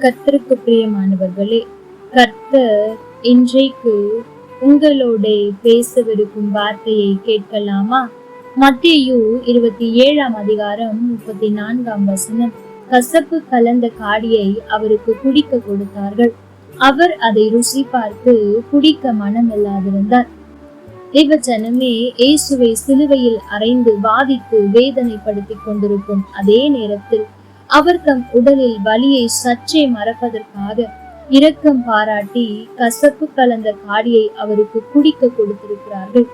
கத்தருக்கு பிரியமானவர்களே கர்த்தர் இன்றைக்கு உங்களோட பேசவிருக்கும் வார்த்தையை கேட்கலாமா? மத்தியு இருபத்தி ஏழாம் அதிகாரம் முப்பத்தி நான்காம் வசனம். கசப்பு கலந்த காடியை அவருக்கு குடிக்க கொடுத்தார்கள். அவர் அதை ருசி பார்த்து குடிக்க மனமில்லாதிருந்தார். தேவச்சனமே ஜனமே இயேசுவை சிலுவையில் அறைந்து வாதித்து வேதனைப்படுத்திக் கொண்டிருக்கும் அதே நேரத்தில் அவர் தம் உடலில் வலியை சற்றே மறப்பதற்காக இரக்கம் பாராட்டி கசப்பு கலந்த காடியை அவருக்கு குடிக்க கொடுத்திருக்கிறார்கள்.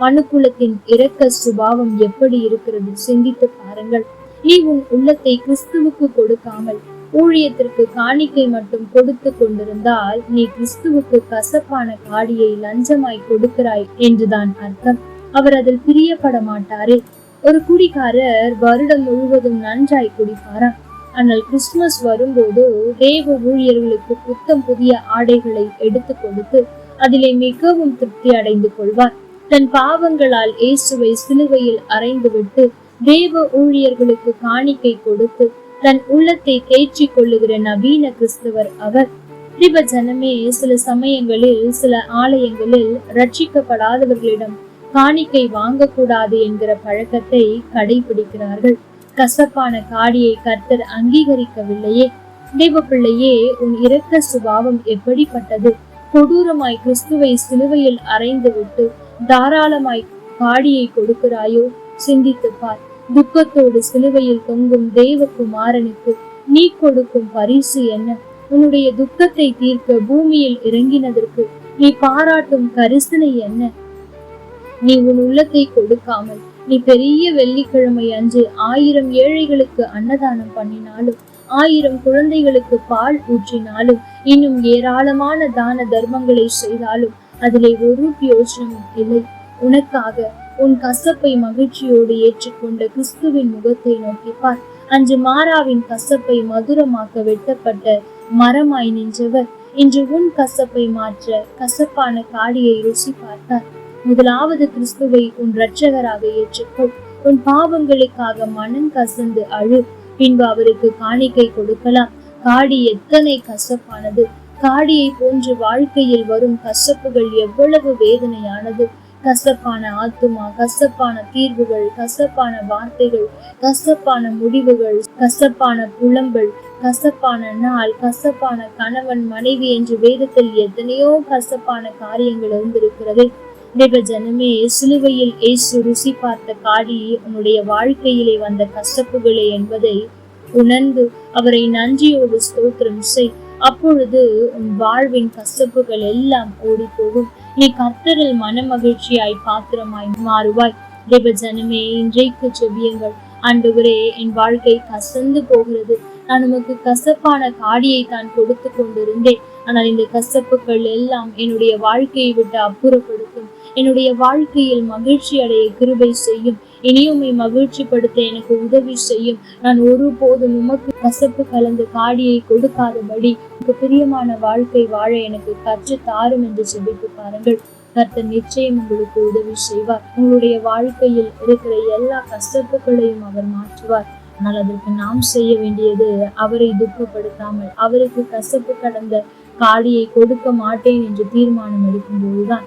மனுக்குலத்தின் இரக்க சுபாவம் எப்படி இருக்கிறது சிந்தித்து பாருங்கள். நீ உன் உள்ளத்தை கிறிஸ்துவுக்கு கொடுக்காமல் ஊழியத்திற்கு காணிக்கை மட்டும் கொடுத்து கொண்டிருந்தால் நீ கிறிஸ்துவுக்கு கசப்பான காடியை லஞ்சமாய் கொடுக்கிறாய் என்றுதான் அர்த்தம். அவர் அதில் பிரியப்பட மாட்டாரே. ஒரு குடிகாரர் வருடம் முழுவதும் நன்றாய் குடிப்பாராம். ஆனால் கிறிஸ்துமஸ் வரும்போது தேவ ஊழியர்களுக்கு புத்தம் புதிய ஆடைகளை எடுத்து கொடுத்து அதிலே மிகவும் திருப்தி அடைந்து கொள்வார். தன் பாவங்களால் இயேசுவை சிலுவையில் அறைந்துவிட்டு தேவ ஊழியர்களுக்கு காணிக்கை கொடுத்து தன் உள்ளத்தை தேற்றி கொள்ளுகிற நவீன கிறிஸ்தவர் அவர். திப ஜனமே சில சமயங்களில் சில ஆலயங்களில் ரட்சிக்கப்படாதவர்களிடம் காணிக்கை வாங்கக்கூடாது என்கிற பழக்கத்தை கடைபிடிக்கிறார்கள். கசப்பான காடியை கர்த்தர் அங்கீகரிக்கவில்லையே. தேவ பிள்ளையே உன் இரக்க சுபாவம் எப்படிப்பட்டது? கொடூரமாய் கிறிஸ்துவை சிலுவையில் அறைந்து விட்டு தாராளமாய் காடியை கொடுக்கிறாயோ? சிந்தித்து பார். துக்கத்தோடு சிலுவையில் தொங்கும் தேவகுமாரனுக்கு நீ கொடுக்கும் பரிசு என்ன? உன்னுடைய துக்கத்தை தீர்க்க பூமியில் இறங்கினதற்கு நீ பாராட்டும் கரிசனை என்ன? நீ உன் உள்ளத்தை கொடுக்காமல் நீ பெரிய வெள்ளிக்கிழமை அன்று ஆயிரம் ஏழைகளுக்கு அன்னதானம் பண்ணினாலும் ஆயிரம் குழந்தைகளுக்கு பால் ஊற்றினாலும் இன்னும் ஏராளமான தான தர்மங்களை செய்தாலும் அதிலே ஒரு பிரயோஜனமும் இல்லை. உனக்காக உன் கசப்பை மகிழ்ச்சியோடு ஏற்றுக்கொண்ட கிறிஸ்துவின் முகத்தை நோக்கிப்பார் அன்று மாறாவின் கசப்பை மதுரமாக்க வெட்டப்பட்ட மரமாய் நின்றவர். இன்று உன் கசப்பை மாற்ற கசப்பான காடியை ருசி பார்த்தார். முதலாவது கிறிஸ்துவை உன் இரட்சகராக ஏற்றுக்கொள். உன் பாவங்களுக்காக மனம் கசந்து அழு. பின்பு அவருக்கு காணிக்கை கொடுக்கலாம். காடி எத்தனை கசப்பானது. காடியை போன்று வாழ்க்கையில் வரும் கசப்புகள் எவ்வளவு வேதனையானது. கசப்பான ஆத்துமா கசப்பான தீர்வுகள் கசப்பான வார்த்தைகள் கசப்பான முடிவுகள் கசப்பான புலம்பல் கசப்பான நாள் கசப்பான கணவன் மனைவி என்று வேதத்தில் எத்தனையோ கசப்பான காரியங்கள் இருந்திருக்கிறது. தேவ ஜனமே சிலுவையில் இயேசு ருசி பார்த்த காடி உன்னுடைய வாழ்க்கையிலே வந்த கசப்புகளே என்பதை உணர்ந்து அவரை நன்றியோடு ஸ்தோத்திரம் செய். அப்பொழுது உன் வாழ்வின் கசப்புகள் எல்லாம் ஓடி போகும் நீ கர்த்தரில் மன மகிழ்ச்சியாய் பாத்திரமாய் மாறுவாய். தேவ ஜனமே இன்றைக்கு செவியுங்கள் ஆண்டவரே என் வாழ்க்கை கசந்து போகிறது. நான் உமக்கு கசப்பான காடியை தான் கொடுத்து கொண்டிருந்தேன். ஆனால் இந்த கசப்புகள் எல்லாம் என்னுடைய வாழ்க்கையை விட்டு அப்புறப்படுத்தும். என்னுடைய வாழ்க்கையில் மகிழ்ச்சி அடைய கிருபை செய்யும். இனியுமை மகிழ்ச்சிப்படுத்த எனக்கு உதவி செய்யும். நான் ஒருபோதும் உமக்கு கசப்பு கலந்த காடியை கொடுக்காதபடி உமக்கு பிரியமான வாழ்க்கை வாழ எனக்கு கற்று தாரும் என்று செபித்து பாருங்கள். கர்த்தர் நிச்சயம் உங்களுக்கு உதவி செய்வார். உங்களுடைய வாழ்க்கையில் இருக்கிற எல்லா கசப்புகளையும் அவர் மாற்றுவார். ஆனால் அதற்கு நாம் செய்ய வேண்டியது அவரை துக்கப்படுத்தாமல் அவருக்கு கசப்பு கடந்த காடியை கொடுக்க மாட்டேன் என்று தீர்மானம் எடுக்கும் போதுதான்